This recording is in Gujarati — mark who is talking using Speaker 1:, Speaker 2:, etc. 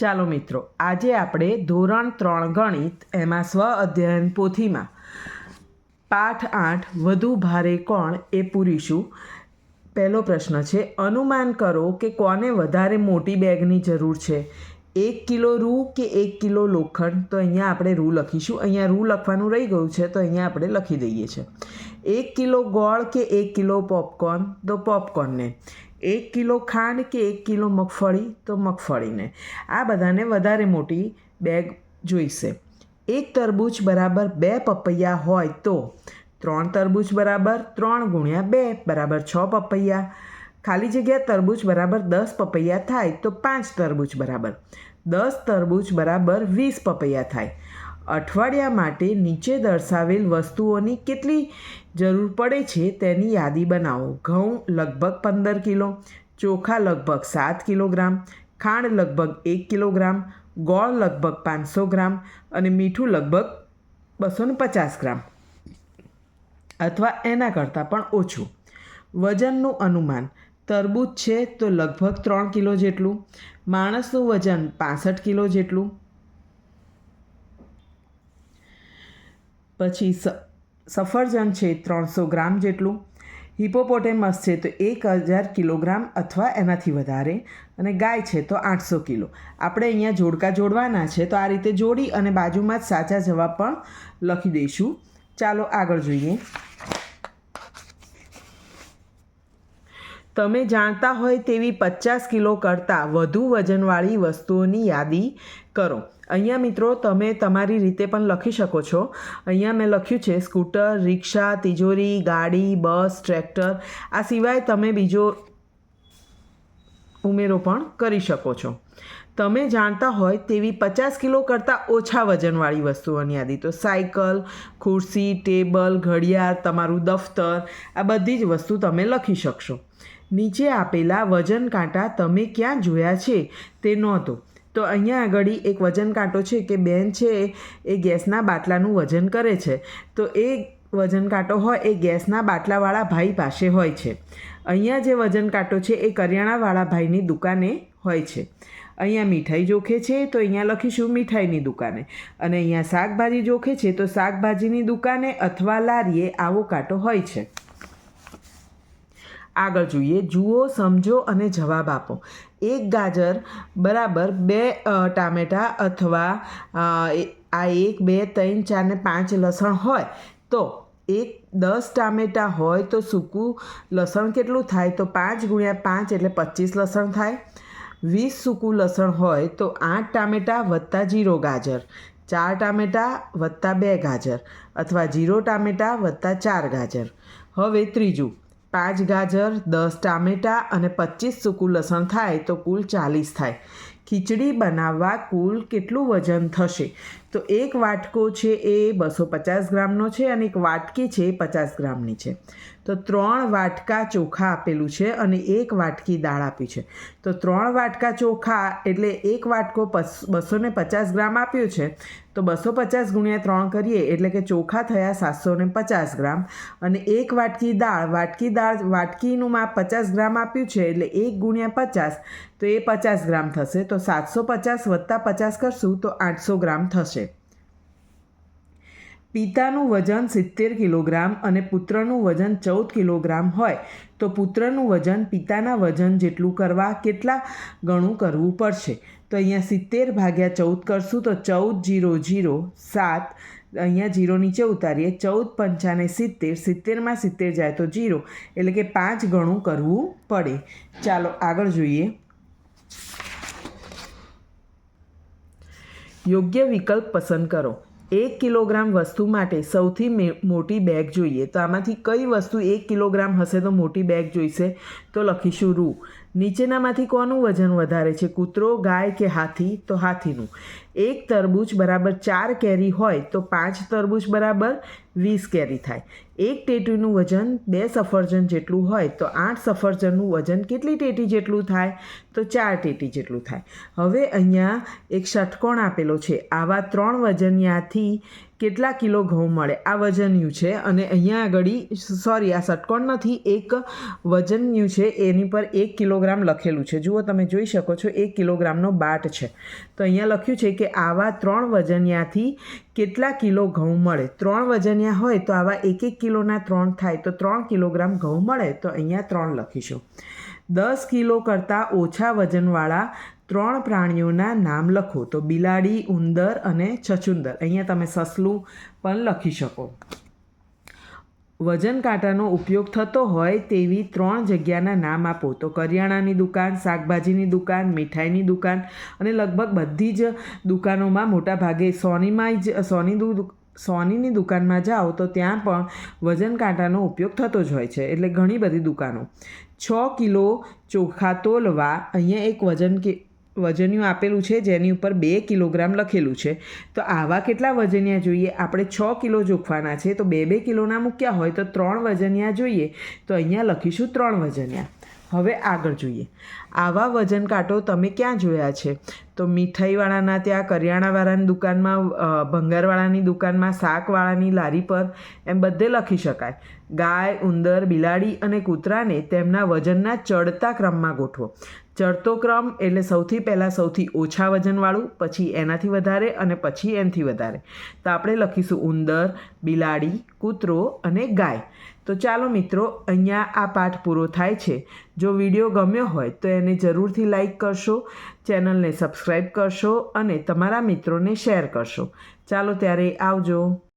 Speaker 1: ચાલો મિત્રો, આજે આપણે ધોરણ ત્રણ ગણિત, એમાં સ્વ અધ્યયન પોથીમાં. પાઠ આઠ, વધુ ભારે કોણ એ પૂરીશું. પહેલો પ્રશ્ન છે, અનુમાન કરો કે કોને વધારે મોટી બેગની જરૂર છે? એક કિલો રૂ કે એક કિલો લોખંડ? તો અહીંયા આપણે રૂ લખીશું. અહીંયા રૂ લખવાનું રહી ગયું છે, તો અહીંયા આપણે લખી દઈએ છીએ. એક કિલો ગોળ કે એક કિલો પોપકોર્ન? તો પોપકોર્નને. એક કિલો ખાંડ કે એક કિલો મગફળી? તો મગફળીને. આ બધાને વધારે મોટી બેગ જોઈશે. એક તરબૂચ બરાબર બે પપૈયા હોય તો ત્રણ તરબૂચ બરાબર ત્રણ ગુણ્યા બે બરાબર છ પપૈયા. ખાલી જગ્યા તરબૂચ બરાબર દસ પપૈયા થાય તો પાંચ તરબૂચ બરાબર. દસ તરબૂચ બરાબર વીસ પપૈયા થાય. અઠવાડિયા માટે નીચે દર્શાવેલ વસ્તુઓની કેટલી જરૂર પડે છે તેની યાદી બનાવો. ઘઉં લગભગ પંદર કિલો, ચોખા લગભગ સાત કિલોગ્રામ, ખાંડ લગભગ એક કિલોગ્રામ, ગોળ લગભગ પાંચસો ગ્રામ અને મીઠું લગભગ બસો પચાસ ગ્રામ અથવા એના કરતાં પણ ઓછું. વજનનું અનુમાન. તરબૂચ છે તો લગભગ ત્રણ કિલો જેટલું, માણસનું વજન પાસઠ કિલો જેટલું પછી સફરજન છે ત્રણસો ગ્રામ જેટલું હિપોપોટેમસ છે તો એક હજાર કિલોગ્રામ અથવા એનાથી વધારે, અને ગાય છે તો આઠસો કિલો. આપણે અહીંયા જોડકા જોડવાના છે તો આ રીતે જોડી અને બાજુમાં જ સાચા જવાબ પણ લખી દઈશું. ચાલો આગળ જોઈએ. તમે જાણતા હોય તેવી પચાસ કિલો કરતાં વધુ વજનવાળી વસ્તુઓની યાદી કરો. અહીંયા મિત્રો તમે તમારી રીતે પણ લખી શકો છો. અહીંયા મેં લખ્યું છે, સ્કૂટર, રિક્ષા, તિજોરી, ગાડી, બસ, ટ્રેક્ટર. આ સિવાય તમે બીજો ઉમેરો પણ કરી શકો છો. તમે જાણતા હોય તેવી પચાસ કિલો કરતાં ઓછા વજનવાળી વસ્તુઓની યાદી. તો સાયકલ, ખુરશી, ટેબલ, ઘડિયાળ, તમારું દફતર, આ બધી જ વસ્તુ તમે લખી શકશો. નીચે આપેલા વજન કાંટા તમે ક્યાં જોયા છે તે નોંધો. તો અહીંયા આગળ એક વજન કાંટો છે કે બેન છે, એ ગેસના બાટલાનું વજન કરે છે. તો એ વજન કાંટો હોય, એ ગેસના બાટલાવાળા ભાઈ પાસે હોય છે. અહીંયા જે વજન કાંટો છે, એ કરિયાણાવાળા ભાઈની દુકાને હોય છે. અહીંયા મીઠાઈ જોખે છે, તો અહીંયા લખીશું મીઠાઈની દુકાને. અને અહીંયા શાકભાજી જોખે છે, તો શાકભાજીની દુકાને અથવા લારીએ આવો કાંટો હોય છે. આગળ જોઈએ. જુઓ, સમજો અને જવાબ આપો. એક ગાજર બરાબર બે ટામેટાં અથવા આ એક, બે, ત્રણ, ચાર ને પાંચ લસણ હોય તો એક દસ ટામેટાં હોય તો સૂકું લસણ કેટલું થાય? તો પાંચ ગુણ્યા પાંચ એટલે પચીસ લસણ થાય. વીસ સૂકું લસણ હોય તો આઠ ટામેટાં વત્તા જીરો ગાજર, ચાર ટામેટાં વત્તા બે ગાજર અથવા જીરો ટામેટાં વત્તા ચાર ગાજર. હવે ત્રીજું. પાંચ ગાજર, દસ ટામેટાં અને પચીસ સૂકું લસણ થાય તો કુલ ચાલીસ થાય. ખીચડી બનાવવા કુલ કેટલું વજન થશે? તો એક વાટકો છે એ બસો પચાસ ગ્રામનો છે અને એક વાટકી છે એ પચાસ ગ્રામની છે. તો ત્રણ વાટકા ચોખા આપેલું છે અને એક વાટકી દાળ આપી છે. તો ત્રણ વાટકા ચોખા એટલે એક વાટકો બસો ને પચાસ ગ્રામ આપ્યું છે. તો બસો પચાસ ગુણ્યા ત્રણ કરીએ એટલે કે ચોખા થયા સાતસો ને પચાસ ગ્રામ અને એક વાટકી દાળ વાટકી દાળ, વાટકીનું માપ પચાસ ગ્રામ આપ્યું છે એટલે એક ગુણ્યા પચાસ, તો એ પચાસ ગ્રામ થશે. તો સાતસો પચાસ વત્તા પચાસ કરશું તો આઠસો ગ્રામ થશે. પિતાનું વજન સિત્તેર કિલોગ્રામ અને પુત્રનું વજન ચૌદ કિલોગ્રામ હોય, તો પુત્રનું વજન પિતાના વજન જેટલું કરવા કેટલા ગણું કરવું પડશે? તો અહીંયા સિત્તેર ભાગ્યા ચૌદ કરશું, તો ચૌદ જીરો જીરો સાત, અહીંયા જીરો નીચે ઉતારીએ, ચૌદ પંચાને સિત્તેર, સિત્તેરમાં સિત્તેર જાય તો જીરો, એટલે કે પાંચ ગણું કરવું પડે. ચાલો, આગળ જોઈએ. યોગ્ય વિકલ્પ પસંદ કરો. એક કિલોગ્રામ વસ્તુ માટે સૌથી મોટી બેગ જોઈએ. તો આમાંથી કઈ વસ્તુ એક કિલોગ્રામ હશે તો મોટી બેગ જોઈશે? તો લખીશું રૂ. નીચેનામાંથી કોનું વજન વધારે છે? કૂતરો, ગાય કે હાથી? તો હાથીનું. એક તરબૂચ બરાબર ચાર કેરી હોય તો પાંચ તરબૂચ બરાબર વીસ કેરી થાય. એક ટેટીનું વજન બે સફરજન જેટલું હોય તો આઠ સફરજનનું વજન કેટલી ટેટી જેટલું થાય? તો ચાર ટેટી જેટલું થાય. હવે અહીંયા એક ષટકોણ આપેલો છે. આવા ત્રણ વજનિયાથી કેટલા કિલો ઘઉં મળે? આ વજન્યું છે અને અહીંયા આગળ સોરી આ ષટકોણ નથી, એક વજન્યું છે, એની પર એક કિલોગ્રામ લખેલું છે. જુઓ તમે જોઈ શકો છો, એક કિલોગ્રામનો બાટ છે. તો અહીંયા લખ્યું છે કે આવા ત્રણ વજનિયાથી કેટલા કિલો ઘઉં મળે? ત્રણ વજનિયા હોય તો આવા એક એક કિલોના ત્રણ થાય. તો ત્રણ કિલોગ્રામ ઘઉં મળે તો અહીંયા ત્રણ લખીશું. દસ કિલો કરતાં ઓછા વજનવાળા ત્રણ પ્રાણીઓના નામ લખો. તો બિલાડી, ઉંદર અને છછુંદર. અહીંયા તમે સસલું પણ લખી શકો. વજન કાંટાનો ઉપયોગ થતો હોય તેવી ત્રણ જગ્યાના નામ આપો. તો કરિયાણાની દુકાન, શાકભાજીની દુકાન, મીઠાઈની દુકાન અને લગભગ બધી જ દુકાનોમાં મોટાભાગે સોનીમાં જ, સોની સોનીની દુકાનમાં જાઓ તો ત્યાં પણ વજન કાંટાનો ઉપયોગ થતો જ હોય છે. એટલે ઘણી બધી દુકાનો. છ કિલો ચોખા તોલવા અહીંયા એક વજન કે, વજનિયું આપેલું છે, જેની ઉપર બે કિલોગ્રામ લખેલું છે. તો આવા કેટલા વજનિયા જોઈએ? આપણે છ કિલો જોખવાના છે, તો બે બે કિલોના મૂક્યા હોય તો ત્રણ વજનિયા જોઈએ. તો અહીંયા લખીશું ત્રણ વજનિયા. હવે આગળ જોઈએ. આવા વજન કાંટો તમે ક્યાં જોયા છે? તો મીઠાઈવાળાના ત્યાં, કરિયાણાવાળાની દુકાનમાં ભંગારવાળાની દુકાનમાં, શાકવાળાની લારી પર, એમ બધે લખી શકાય. ગાય, ઉંદર, બિલાડી અને કૂતરાને તેમના વજનના ચડતા ક્રમમાં ગોઠવો. ચડતો ક્રમ એટલે સૌથી પહેલાં સૌથી ઓછા વજનવાળું, પછી એનાથી વધારે અને પછી એનાથી વધારે. તો આપણે લખીશું ઉંદર, બિલાડી, કૂતરો અને ગાય. તો ચાલો મિત્રો, અહીંયા આ પાઠ પૂરો થાય છે. જો વીડિયો ગમ્યો હોય તો એને જરૂરથી લાઈક કરશો, ચેનલને સબસ્ક્રાઈબ કરશો અને તમારા મિત્રોને શેર કરશો. ચાલો ત્યારે આવજો.